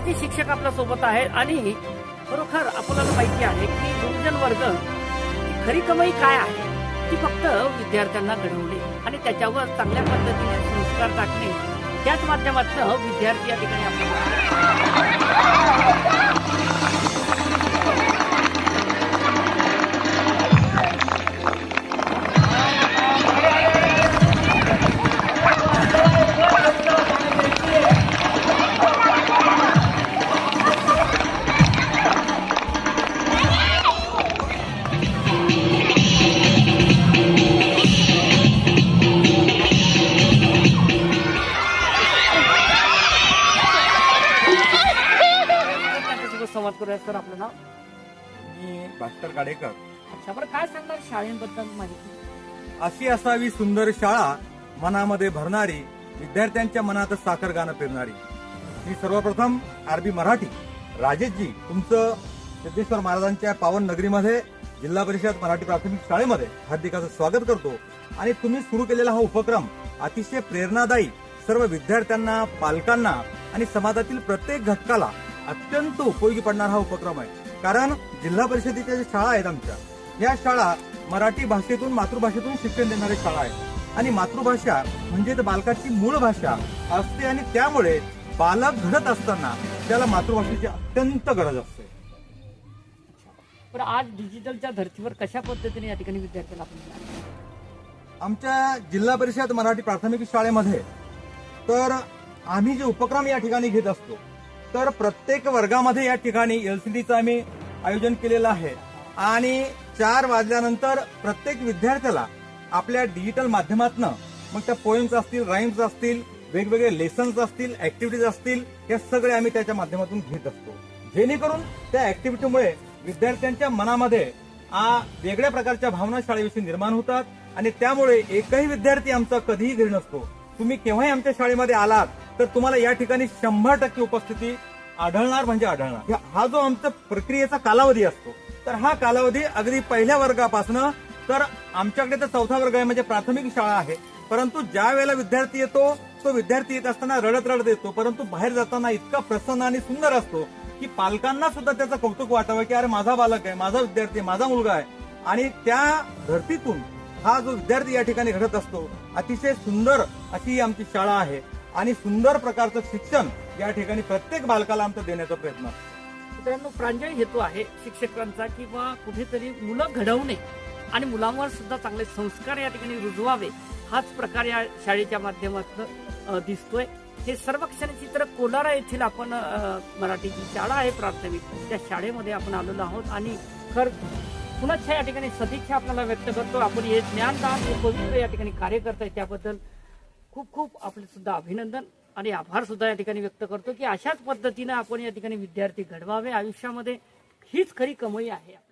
शाळेचे शिक्षक आपल्यासोबत आहेत आणि खरोखर आपल्याला माहिती आहे की गुरुजन वर्ग खरी कमाई काय आहे? ती फक्त विद्यार्थ्यांना घडवणे आणि त्याच्यावर चांगल्या पद्धतीने संस्कार टाकणे त्याच माध्यमातून विद्यार्थी या ठिकाणी आपल्याला संवाद करूया सर आपलं नाव? मी भास्कर गाडेकर. अच्छा बरं काय सांगणार शाळेबद्दल माहिती? अशी असावी सुंदर शाळा मनामध्ये भरणारी विद्यार्थ्यांच्या मनात साखर गाणं फिरणारी मी सर्वप्रथम आरबी मराठी. राजेशजी तुमचं सिद्धेश्वर महाराजांच्या पावन नगरीमध्ये जिल्हा परिषद मराठी प्राथमिक शाळेमध्ये हार्दिक असं स्वागत करतो. आणि तुम्ही सुरू केलेला हा उपक्रम अतिशय प्रेरणादायी सर्व विद्यार्थ्यांना पालकांना आणि समाजातील प्रत्येक घटकाला अत्यंत उपयोगी पडणारा हा उपक्रम आहे. कारण जिल्हा परिषदेच्या ज्या शाळा आहेत आमच्या या शाळा मराठी भाषेतून मातृभाषेतून शिक्षण देणाऱ्या शाळा आहेत. आणि मातृभाषा म्हणजे बालकाची मूळ भाषा असते आणि त्यामुळे बालक घडत असताना त्याला मातृभाषेची अत्यंत गरज असते. पण आज डिजिटलच्या धर्तीवर कशा पद्धतीने या ठिकाणी विद्यार्थ्यांना आपण? आमच्या जिल्हा परिषद मराठी प्राथमिक शाळेमध्ये तर आम्ही जे उपक्रम या ठिकाणी घेत असतो तर प्रत्येक वर्गामध्ये या ठिकाणी एलसीडीचं आम्ही आयोजन केलेलं आहे. आणि चार वाजल्यानंतर प्रत्येक विद्यार्थ्याला आपल्या डिजिटल माध्यमातनं मग त्या पोएम्स असतील राईम्स असतील वेगवेगळे लेसन्स असतील ऍक्टिव्हिटीज असतील हे सगळे आम्ही त्याच्या माध्यमातून घेत असतो. जेणेकरून त्या ऍक्टिव्हिटीमुळे विद्यार्थ्यांच्या मनामध्ये आ, वेगळ्या प्रकारच्या भावना शाळेविषयी निर्माण होतात आणि त्यामुळे एकही विद्यार्थी आमचा कधीही घरी नसतो. तुम्ही केव्हाही आमच्या शाळेमध्ये आलात तर तुम्हाला या ठिकाणी शंभर टक्के उपस्थिती आढळणार म्हणजे आढळणार. हा- जो आमचा प्रक्रियेचा कालावधी असतो तर हा कालावधी अगदी पहिल्या वर्गापासून तर आमच्याकडे तर चौथा वर्ग आहे म्हणजे प्राथमिक शाळा आहे. परंतु ज्या वेळेला विद्यार्थी येतो तो विद्यार्थी येत असताना रडत रडत येतो परंतु बाहेर जाताना इतका प्रसन्न आणि सुंदर असतो की पालकांना सुद्धा त्याचं कौतुक वाटावं की अरे माझा बालक आहे माझा विद्यार्थी आहे, माझा मुलगा आहे. आणि त्या धर्तीतून हा जो विद्यार्थी या ठिकाणी घडत असतो अतिशय सुंदर अशी आमची शाळा आहे. आणि सुंदर प्रकारचं शिक्षण या ठिकाणी प्रत्येक बालकाला आमचं देण्याचा प्रयत्न मित्रांनो प्रांजळ हेतू आहे शिक्षकांचा किंवा कुठेतरी मुलं घडवणे आणि मुलांवर सुद्धा चांगले संस्कार या ठिकाणी रुजवावे हाच प्रकार या शाळेच्या माध्यमातून दिसतोय. हे सर्वक्षण चित्र कोलारा येथील आपण मराठी मराठीची शाळा आहे प्राथमिक. त्या शाळेमध्ये आपण आलेलो आहोत आणि खर पुन्हा या ठिकाणी सदिच्छा आपल्याला व्यक्त करतो आपण हे ज्ञानदान हे पवित्र या ठिकाणी कार्य करताय त्याबद्दल खूप खूप आपले सुद्धा अभिनंदन आणि आभार सुद्धा या ठिकाणी व्यक्त करतो की अशाच पद्धतीनं आपण या ठिकाणी विद्यार्थी घडवावे. आयुष्यामध्ये हीच खरी कमाई आहे.